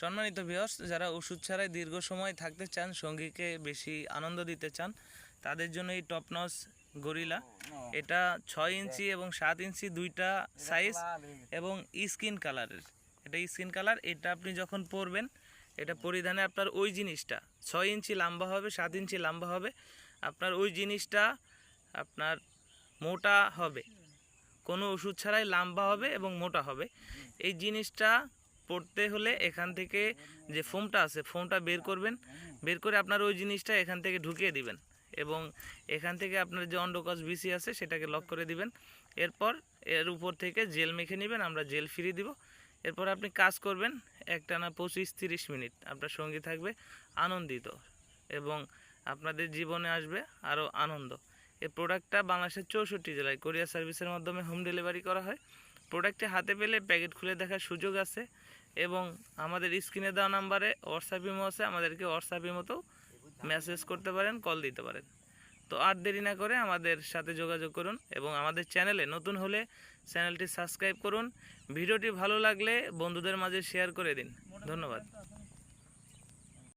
সম্মানিত ভিউয়ার্স যারা ওষুধ ছাড়াই দীর্ঘ সময় থাকতে চান, সঙ্গীকে বেশি আনন্দ দিতে চান, তাদের জন্য এই টপনস গরিলা এটা ছয় ইঞ্চি এবং সাত ইঞ্চি দুইটা সাইজ এবং স্কিন কালারের এটা স্কিন কালার এটা আপনি যখন পরবেন, এটা পরিধানে আপনার ওই জিনিসটা। ছয় ইঞ্চি লম্বা হবে, সাত ইঞ্চি লম্বা হবে, আপনার ওই জিনিসটা আপনার মোটা হবে। কোনো ওষুধ ছাড়াই লম্বা হবে এবং মোটা হবে। এই জিনিসটা পড়তে হলে এখান থেকে যে ফোমটা আছে, ফোমটা বের করবেন। বের করে আপনার ওই জিনিসটা এখান থেকে ঢুকিয়ে দিবেন এবং এখান থেকে আপনার যে অন্ডকোষ বিসি আছে সেটাকে লক করে দিবেন। এরপর এর উপর থেকে জেল মেখে নেবেন, আমরা জেল ফিরিয়ে দিব। এরপর আপনি কাজ করবেন একটানা পঁচিশ তিরিশ মিনিট, আপনার সঙ্গী থাকবে আনন্দিত এবং আপনাদের জীবনে আসবে আরও আনন্দ। এই প্রোডাক্টটা বাংলাদেশের চৌষট্টি জেলায় কোরিয়ার সার্ভিসের মাধ্যমে হোম ডেলিভারি করা হয়। প্রোডাক্টটি হাতে পেলে প্যাকেট খুলে দেখার সুযোগ আছে। এবং আমাদের স্ক্রিনে দেওয়া নাম্বারে হোয়াটসঅ্যাপ ইমো আছে, আমাদেরকে হোয়াটসঅ্যাপ ইমোতেও মেসেজ করতে পারেন কল দিতে পারেন। তো আর দেরি না করে আমাদের সাথে যোগাযোগ করুন এবং আমাদের চ্যানেলে নতুন হলে চ্যানেলটি সাবস্ক্রাইব করুন। ভিডিওটি ভালো লাগলে বন্ধুদের মাঝে শেয়ার করে দিন। ধন্যবাদ।